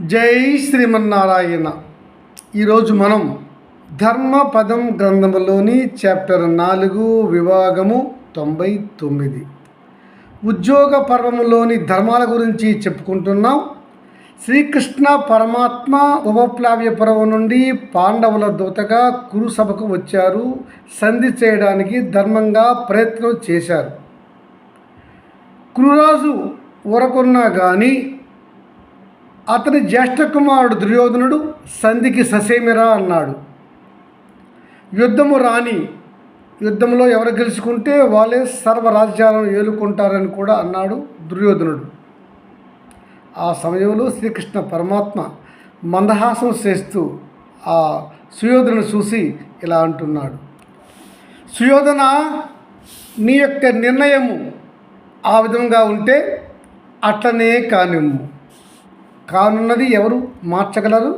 జై శ్రీమన్నారాయణ. ఈరోజు మనం ధర్మపదం గ్రంథంలోని చాప్టర్ నాలుగు విభాగము తొంభై తొమ్మిది. ఉద్యోగ పర్వములోని ధర్మాల గురించి చెప్పుకుంటున్నాం. శ్రీకృష్ణ పరమాత్మ ఉపప్లావ్య పర్వం నుండి పాండవుల దూతగా కురు సభకు వచ్చారు. సంధి చేయడానికి ధర్మంగా ప్రయత్నం చేశారు. కురురాజు ఊరకున్నా కానీ అతని జ్యేష్ఠ కుమారుడు దుర్యోధనుడు సంధికి ససేమిరా అన్నాడు. యుద్ధము రాని యుద్ధంలో ఎవరు గెలుచుకుంటే వాళ్ళే సర్వరాజ్యాలను ఏలుకుంటారని కూడా అన్నాడు దుర్యోధనుడు. ఆ సమయంలో శ్రీకృష్ణ పరమాత్మ మందహాసం చేస్తూ ఆ సుయోధను చూసి ఇలా అంటున్నాడు. సుయోధన నీ యొక్క నిర్ణయము ఆ విధంగా ఉంటే అట్లనే కానిమ్ము కానున్నది ఎవరు మార్చగలరు?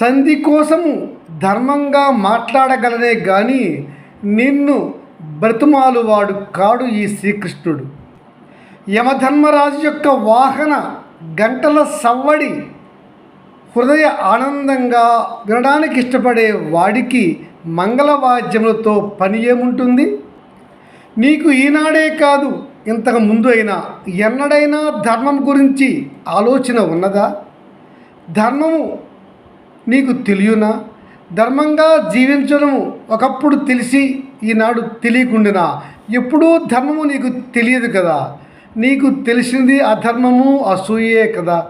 సంధి కోసము ధర్మంగా మాట్లాడగలనే కానీ నిన్ను బ్రతుమాలువాడు కాడు ఈ శ్రీకృష్ణుడు. యమధర్మరాజు యొక్క వాహన గంటల సవ్వడి హృదయ ఆనందంగా వినడానికి ఇష్టపడే వాడికి మంగళవాద్యములతో పని ఏముంటుంది? నీకు ఈనాడే కాదు ఇంతకు ముందు అయినా ఎన్నడైనా ధర్మం గురించి ఆలోచన ఉన్నదా? ధర్మము నీకు తెలియనా? ధర్మంగా జీవించడము ఒకప్పుడు తెలిసి ఈనాడు తెలియకుండినా? ఎప్పుడూ ధర్మము నీకు తెలియదు కదా? నీకు తెలిసింది అధర్మము అసూయే కదా?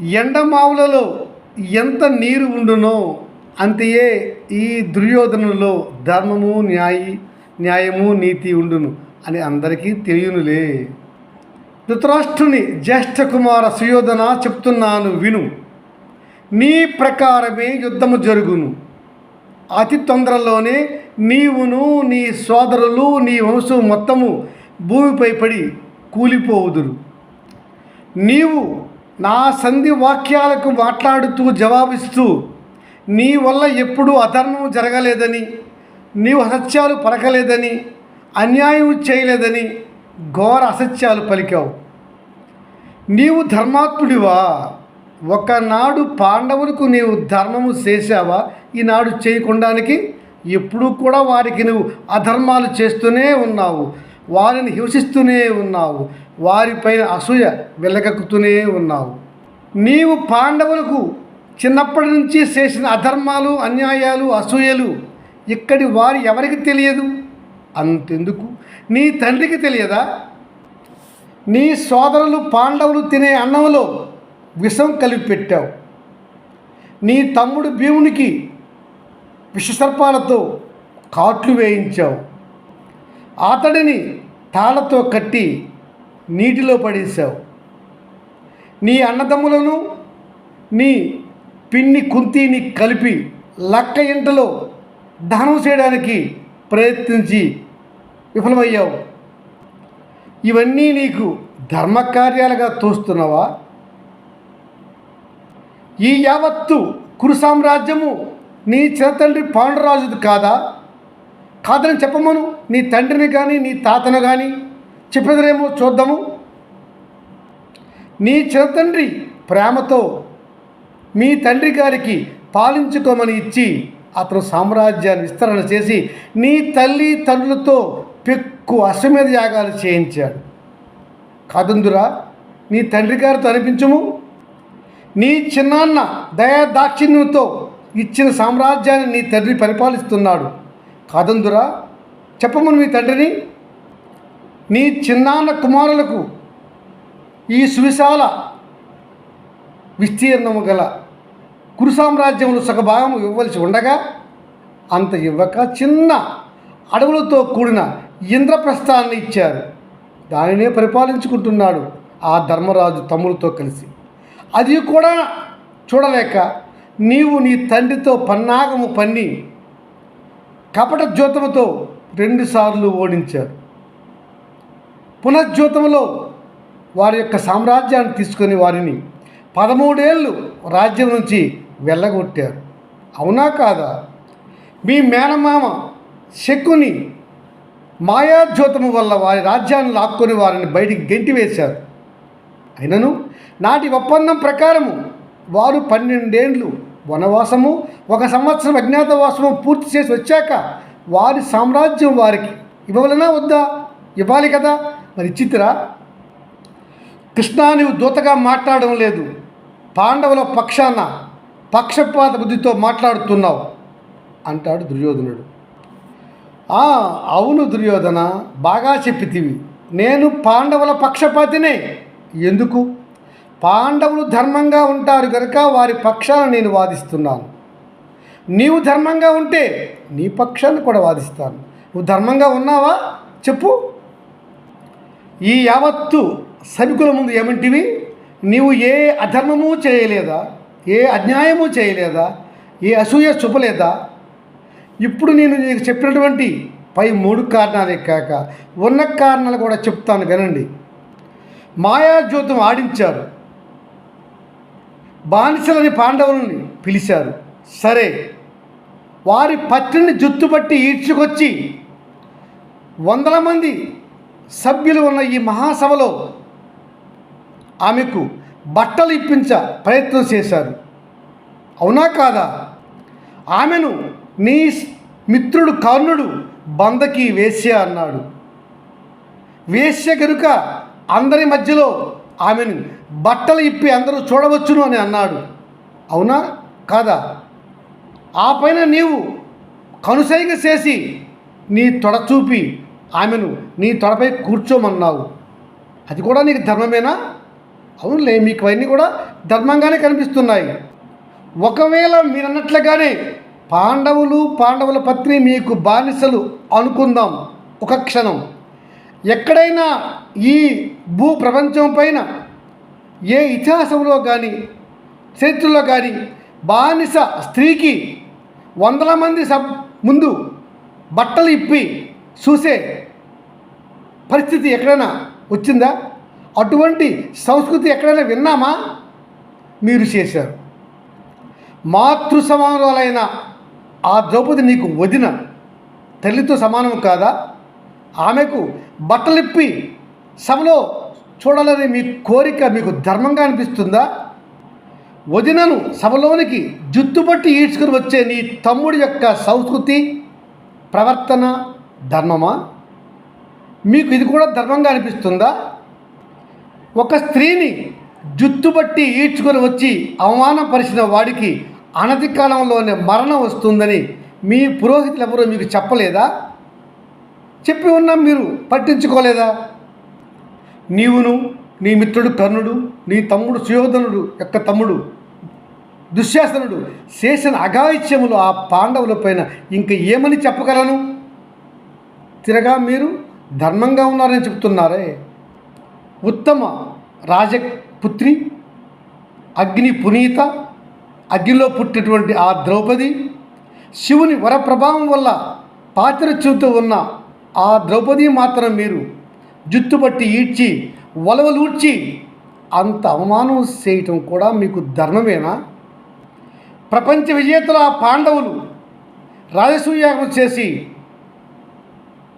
ఎండమావులలో ఎంత నీరు ఉండునో అంతయే ఈ దుర్యోధనలో ధర్మము న్యాయి న్యాయము నీతి ఉండును. అని అందరికీ తెలియనులే. ధృతరాష్ట్రుని జ్యేష్ఠ కుమార సుయోధన చెప్తున్నాను విను. నీ ప్రకారమే యుద్ధము జరుగును. అతి తొందరలోనే నీవును నీ సోదరులు నీ వంశం మొత్తము భూమిపై పడి కూలిపోవుదురు. నీవు నా సంధి వాక్యాలకు మాట్లాడుతూ జవాబిస్తూ నీ వల్ల ఎప్పుడూ అధర్మం జరగలేదని నీవు అసత్యాలు పలకలేదని అన్యాయం చేయలేదని ఘోర అసత్యాలు పలికావు. నీవు ధర్మాత్ముడివా? ఒకనాడు పాండవులకు నీవు ధర్మము చేశావా? ఈనాడు చేయకుండానికి ఎప్పుడూ కూడా వారికి నువ్వు అధర్మాలు చేస్తూనే ఉన్నావు. వారిని హింసిస్తూనే ఉన్నావు. వారిపైన అసూయ వెలగక్కుతూనే ఉన్నావు. నీవు పాండవులకు చిన్నప్పటి నుంచి చేసిన అధర్మాలు అన్యాయాలు అసూయలు ఇక్కడి వారు ఎవరికి తెలియదు? అంతెందుకు? నీ తండ్రికి తెలియదా? నీ సోదరులు పాండవులు తినే అన్నంలో విషం కలిపి పెట్టావు నీ తమ్ముడు భీమునికి విషసర్పాలతో కాట్లు వేయించావు. అతడిని తాళతో కట్టి నీటిలో పడేశావు. నీ అన్నదమ్ములను నీ పిన్ని కుంతిని కలిపి లక్క ఇంటలో దహనం చేయడానికి ప్రయత్నించి విఫలమయ్యావు. ఇవన్నీ నీకు ధర్మకార్యాలుగా తోస్తున్నావా? ఈ యావత్తు కురు సామ్రాజ్యము నీ చిరతండ్రి పాండురాజుది కాదా? కాదని చెప్పమను. నీ తండ్రిని కానీ నీ తాతను కానీ చెప్పేదరేమో చూద్దాము. నీ చిరతండ్రి ప్రేమతో మీ తండ్రి గారికి పాలించుకోమని ఇచ్చి అతను సామ్రాజ్యాన్ని విస్తరణ చేసి నీ తల్లి తండ్రులతో పెక్కు అశ్వమేధ యాగాలు చేయించాడు. కాదందురా నీ తండ్రి గారితో అనిపించము? నీ చిన్నాన్న దయా దాక్షిణ్యంతో ఇచ్చిన సామ్రాజ్యాన్ని నీ తండ్రి పరిపాలిస్తున్నాడు. కాదందురా చెప్పమను మీ తండ్రిని. నీ చిన్నాన్న కుమారులకు ఈ సువిశాల విస్తీర్ణము గల కురు సామ్రాజ్యంలో సగభాగం ఇవ్వవలసి ఉండగా అంత ఇవ్వక చిన్న అడవులతో కూడిన ఇంద్రప్రస్థాన్ని ఇచ్చారు. దానినే పరిపాలించుకుంటున్నాడు ఆ ధర్మరాజు తమ్ములతో కలిసి. అది కూడా చూడలేక నీవు నీ తండ్రితో పన్నాగము పన్ని కపట జ్యోతముతో రెండుసార్లు ఓడించారు. పునర్జ్యోతములో వారి యొక్క సామ్రాజ్యాన్ని తీసుకొని వారిని పదమూడేళ్ళు రాజ్యం నుంచి వెళ్ళగొట్టారు. అవునా కాదా? మీ మేనమామ శకుని మాయాజ్యోతము వల్ల వారి రాజ్యాన్ని లాక్కొని వారిని బయటికి గెంటివేశారు అయినను నాటి ఒప్పందం ప్రకారము వారు పన్నెండేండ్లు వనవాసము ఒక సంవత్సరం అజ్ఞాతవాసము పూర్తి చేసి వచ్చాక వారి సామ్రాజ్యం వారికి ఇవ్వవలనా వద్దా? ఇవ్వాలి కదా? మరి ఇచ్చితిరా కృష్ణా నువ్వు దూతగా మాట్లాడడం లేదు. పాండవుల పక్షాన పక్షపాత బుద్ధితో మాట్లాడుతున్నావు అంటాడు దుర్యోధనుడు. అవును దుర్యోధన బాగా చెప్పితివి. నేను పాండవుల పక్షపాతినే. ఎందుకు? పాండవులు ధర్మంగా ఉంటారు కనుక వారి పక్షాన నేను వాదిస్తున్నాను. నీవు ధర్మంగా ఉంటే నీ పక్షాన్ని కూడా వాదిస్తాను. నువ్వు ధర్మంగా ఉన్నావా? చెప్పు. ఈ యావత్తు సభికుల ముందు ఏమంటివి? నీవు ఏ అధర్మము చేయలేదా? ఏ అన్యాయము చేయలేదా? ఏ అసూయ చూపలేదా? ఇప్పుడు నేను నీకు చెప్పినటువంటి పై మూడు కారణాలే కాక ఉన్న కారణాలు కూడా చెప్తాను వినండి. మాయాజ్యోతం ఆడించారు. బానిసలని పాండవులని పిలిచారు. సరే వారి పత్రిని జుత్తుపట్టి ఈడ్చుకొచ్చి వందల మంది సభ్యులు ఉన్న ఈ మహాసభలో ఆమెకు బట్టలు ఇప్పించ ప్రయత్నం చేశారు. అవునా కాదా? ఆమెను నీ మిత్రుడు కర్ణుడు బందకి వేశ్య అన్నాడు. వేశ్య గనుక అందరి మధ్యలో ఆమెను బట్టలు ఇప్పి అందరూ చూడవచ్చును అని అన్నాడు. అవునా కాదా? ఆ పైన నీవు కనుసైగ చేసి నీ తొడ చూపి ఆమెను నీ తొడపై కూర్చోమన్నావు. అది కూడా నీకు ధర్మమేనా? అవునులే మీకు అవన్నీ కూడా ధర్మంగానే కనిపిస్తున్నాయి. ఒకవేళ మీరు అన్నట్లుగానే పాండవులు పాండవుల పత్ని మీకు బానిసలు అనుకుందాం ఒక క్షణం. ఎక్కడైనా ఈ భూ ప్రపంచం పైన ఏ ఇతిహాసంలో కానీ చరిత్రలో కానీ బానిస స్త్రీకి వందల మంది సబ్ ముందు బట్టలు ఇప్పి చూసే పరిస్థితి ఎక్కడైనా వచ్చిందా? అటువంటి సంస్కృతి ఎక్కడైనా విన్నామా? మీరు చేశారు. మాతృ సమానురాలైన ఆ ద్రౌపది నీకు వదిన. తల్లితో సమానం కాదా? ఆమెకు బట్టలిప్పి సభలో చూడాలని మీ కోరిక మీకు ధర్మంగా అనిపిస్తుందా? వదినను సభలోనికి జుత్తుపట్టి ఈడ్చుకుని వచ్చే నీ తమ్ముడి యొక్క సంస్కృతి ప్రవర్తన ధర్మమా? మీకు ఇది కూడా ధర్మంగా అనిపిస్తుందా? ఒక స్త్రీని జుత్తుబట్టి ఈడ్చుకొని వచ్చి అవమానపరిచిన వాడికి అనతి కాలంలోనే మరణం వస్తుందని మీ పురోహితులు ఎవరో మీకు చెప్పలేదా? చెప్పి ఉన్నా మీరు పట్టించుకోలేదా? నీవును నీ మిత్రుడు కర్ణుడు నీ తమ్ముడు సుయోధనుడు యొక్క తమ్ముడు దుశ్శాసనుడు చేసిన అఘాయిత్యములు ఆ పాండవుల పైన ఇంక ఏమని చెప్పగలను? తిరగా మీరు ధర్మంగా ఉన్నారని చెప్తున్నారే. ఉత్తమ రాజపుత్రి అగ్ని పునీత అగ్నిలో పుట్టినటువంటి ఆ ద్రౌపది శివుని వరప్రభావం వల్ల పాతిరచ్యుతూ ఉన్న ఆ ద్రౌపది మాత్రం మీరు జుత్తుపట్టి ఈడ్చి వలవలూడ్చి అంత అవమానం చేయటం కూడా మీకు ధర్మమేనా? ప్రపంచ విజేతల ఆ పాండవులు రాజసూయాగం చేసి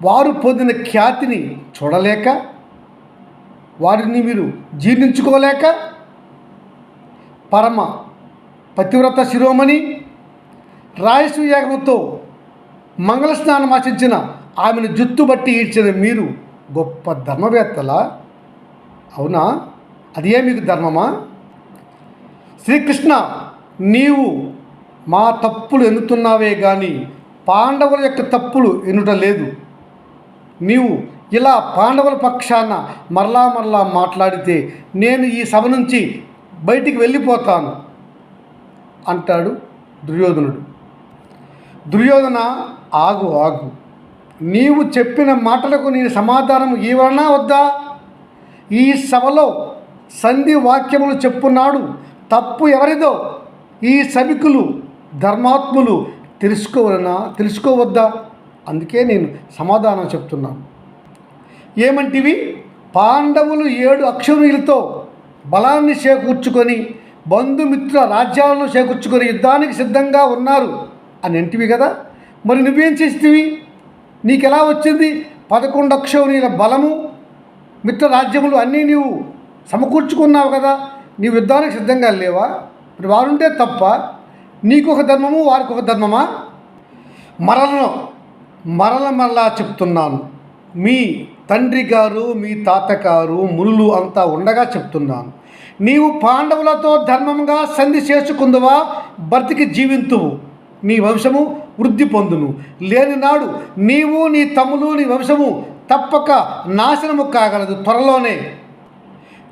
వారు పొందిన ఖ్యాతిని చూడలేక వారిని మీరు జీర్ణించుకోలేక పరమ పతివ్రత శిరోమణి రాయసూయాగంతో మంగళ స్నానం ఆశించిన ఆమెను జుత్తు బట్టి ఈడ్చిన మీరు గొప్ప ధర్మవేత్తలా? అవునా? అదే మీకు ధర్మమా? శ్రీకృష్ణ నీవు మా తప్పులు ఎన్నుతున్నావే కానీ పాండవుల యొక్క తప్పులు ఎన్నుట లేదు. నీవు ఇలా పాండవుల పక్షాన మరలా మరలా మాట్లాడితే నేను ఈ సభ నుంచి బయటికి వెళ్ళిపోతాను అంటాడు దుర్యోధనుడు. దుర్యోధన ఆగు ఆగు. నీవు చెప్పిన మాటలకు నేను సమాధానం ఇవ్వనా వద్దా? ఈ సభలో సంధి వాక్యములు చెప్పున్నాడు తప్పు ఎవరిదో? ఈ సభికులు ధర్మాత్ములు తెలుసుకోవలనా? తెలుసుకోవద్దా? అందుకే నేను సమాధానం చెప్తున్నాను. ఏమంటివి? పాండవులు ఏడు అక్షరులతో బలాన్ని చేకూర్చుకొని బంధుమిత్ర రాజ్యాలను చేకూర్చుకొని యుద్ధానికి సిద్ధంగా ఉన్నారు అని అంటివి కదా. మరి నువ్వేం చేస్తేవి? నీకు ఎలా వచ్చింది? పదకొండు అక్షౌనీల బలము మిత్ర రాజ్యములు అన్నీ నీవు సమకూర్చుకున్నావు కదా. నీవు యుద్ధానికి సిద్ధంగా లేవా? మరి వారుంటే తప్ప నీకు ఒక ధర్మము? వారికి ఒక ధర్మమా? మరలను మరల మరలా చెప్తున్నాను. మీ తండ్రి గారు మీ తాతగారు మునులు అంతా ఉండగా చెప్తున్నాను. నీవు పాండవులతో ధర్మంగా సంధి చేసుకుందువా బ్రతికి జీవింతువు. నీ వంశము వృద్ధి పొందును. లేని నాడు నీవు నీ తమ్ములు నీ వంశము తప్పక నాశనము కాగలదు త్వరలోనే.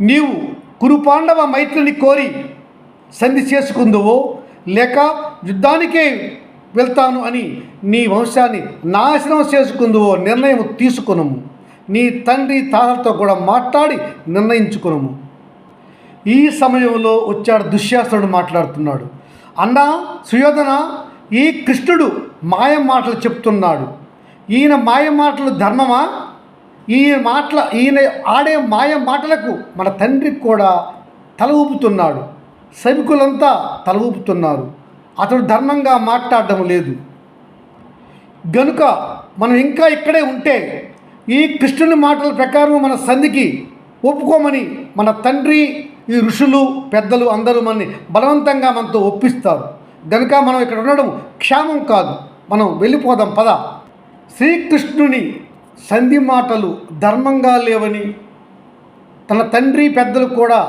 నీవు కురుపాండవ మైత్రిని కోరి సంధి చేసుకుందువో లేక యుద్ధానికే వెళ్తాను అని నీ వంశాన్ని నాశనం చేసుకుందువో నిర్ణయం తీసుకునము. నీ తండ్రి తాతలతో కూడా మాట్లాడి నిర్ణయించుకునము. ఈ సమయంలో వచ్చాడు దుశ్శాసనుడు మాట్లాడుతున్నాడు. అన్నా సుయోధన ఈ కృష్ణుడు మాయ మాటలు చెప్తున్నాడు. ఈయన మాయ మాటలు ధర్మమా? ఈయన మాటల ఈయన ఆడే మాయ మాటలకు మన తండ్రికి కూడా తల ఊపుతున్నాడు. సైనికులంతా తల ఊపుతున్నారు. అతడు ధర్మంగా మాట్లాడడం లేదు. గనుక మనం ఇంకా ఇక్కడే ఉంటే ఈ కృష్ణుని మాటల ప్రకారం మన సంధికి ఒప్పుకోమని మన తండ్రి ఈ ఋషులు పెద్దలు అందరూ మనని బలవంతంగా మనతో ఒప్పిస్తారు. గనుక మనం ఇక్కడ ఉండడం క్షేమం కాదు. మనం వెళ్ళిపోదాం పద. శ్రీకృష్ణుని సంధి మాటలు ధర్మంగా లేవని తన తండ్రి పెద్దలు కూడా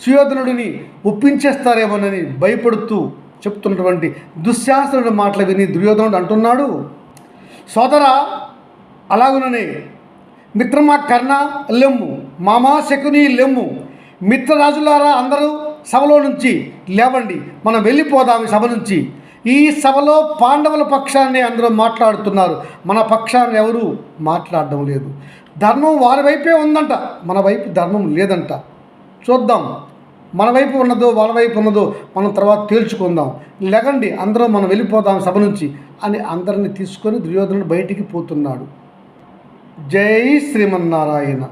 సుయోధనుడిని ఒప్పించేస్తారేమోనని భయపడుతూ చెప్తున్నటువంటి దుశ్శాసనుడి మాటలు విని దుర్యోధనుడు అంటున్నాడు సోదరా అలాగుననే మిత్రమా కర్ణ లెమ్ము మామా శకుని లెమ్ము మిత్రరాజులారా అందరూ సభలో నుంచి లేవండి మనం వెళ్ళిపోదాం ఈ సభ నుంచి. ఈ సభలో పాండవుల పక్షాన్ని అందరూ మాట్లాడుతున్నారు. మన పక్షాన్ని ఎవరు మాట్లాడడం లేదు. ధర్మం వారి వైపే ఉందంట. మన వైపు ధర్మం లేదంట. చూద్దాం. మన వైపు ఉన్నదో వాళ్ళ వైపు ఉన్నదో మనం తర్వాత తేల్చుకుందాం. లేకండి అందరం మనం వెళ్ళిపోదాం సభ నుంచి అని అందరిని తీసుకొని దుర్యోధనుడు బయటికి పోతున్నాడు. జై శ్రీమన్నారాయణ.